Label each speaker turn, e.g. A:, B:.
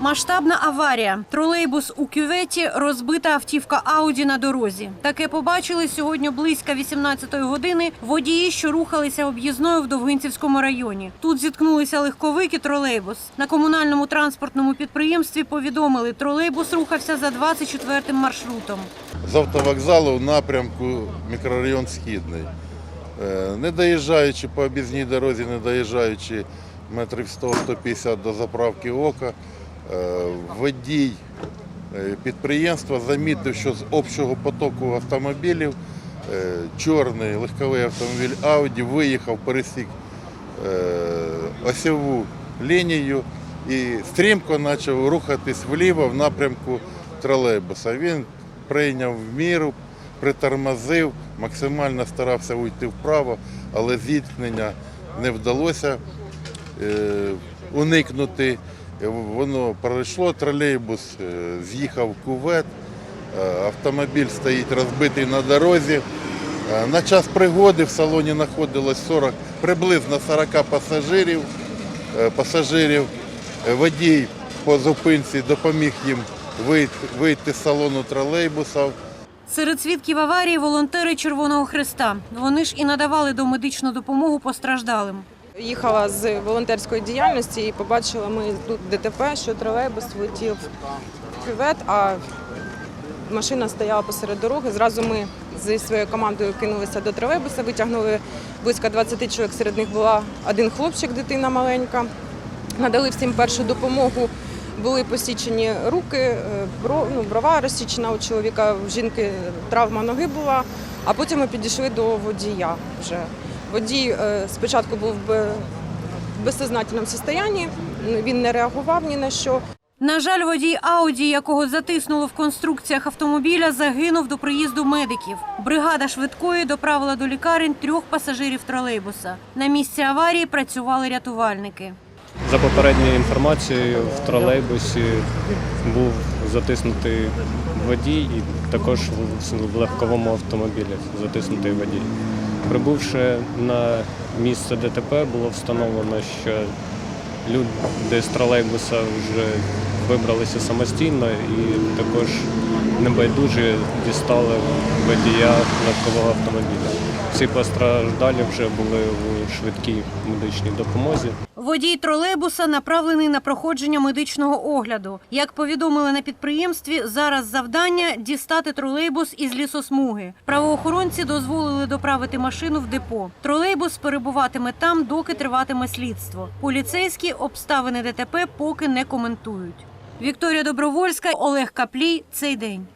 A: Масштабна аварія. Тролейбус у кюветі, розбита автівка Ауді на дорозі. Таке побачили сьогодні близько 18-ї години водії, що рухалися об'їзною в Довгинцівському районі. Тут зіткнулися легковик і тролейбус. На комунальному транспортному підприємстві повідомили, тролейбус рухався за 24-м маршрутом.
B: з автовокзалу в напрямку мікрорайон Східний. Е, Не доїжджаючи по об'їзній дорозі, не доїжджаючи метрів 100-150 до заправки ока, водій е, підприємства замітив, що з общого потоку автомобілів е, чорний легковий автомобіль Audi виїхав, пересік е, осьову лінію і стрімко почав рухатись вліво в напрямку тролейбуса. Він прийняв міру, притормозив, максимально старався уйти вправо, але зіткнення не вдалося е, уникнути. Воно пройшло, тролейбус е, з'їхав в кувет, е, автомобіль стоїть розбитий на дорозі. Е, На час пригоди в салоні знаходилось 40, приблизно 40 пасажирів. Пасажирів. Водій по зупинці допоміг їм вийти, вийти з салону тролейбуса.
A: Серед свідків аварії волонтери Червоного Христа. Вони ж і надавали домедичну допомогу постраждалим.
C: Їхала з волонтерської діяльності і побачила ми тут ДТП, що тролейбус влетів в кювет, а машина стояла посеред дороги. Зразу ми зі своєю командою кинулися до тролейбуса, витягнули близько 20 чоловік. Серед них була один хлопчик, дитина маленька. Надали всім першу допомогу. Були посічені руки, е, ну, брова розсічена у чоловіка, в жінки травма ноги була, а потім ми підійшли до водія вже. Водій е, спочатку був в безсознательному стані, він не реагував ні на що.
A: На жаль, водій Ауді, якого затиснуло в конструкціях автомобіля, загинув до приїзду медиків. Бригада швидкої доправила до лікарень трьох пасажирів тролейбуса. На місці аварії працювали рятувальники.
D: За попередньою інформацією, в тролейбусі був затиснутий водій і також в- в легковому автомобілі затиснутий водій. Прибувши на місце ДТП, було встановлено, що люди з тролейбуса вже вибралися самостійно і також небайдужі дістали водія легкового автомобіля. Всі постраждалі вже були у швидкій медичній допомозі.
A: Водій тролейбуса направлений на проходження медичного огляду. Як повідомили на підприємстві, зараз завдання дістати тролейбус із лісосмуги. Правоохоронці дозволили доправити машину в депо. Тролейбус перебуватиме там, доки триватиме слідство. Поліцейські обставини ДТП поки не коментують. Вікторія Добровольська, Олег Каплій. Цей день.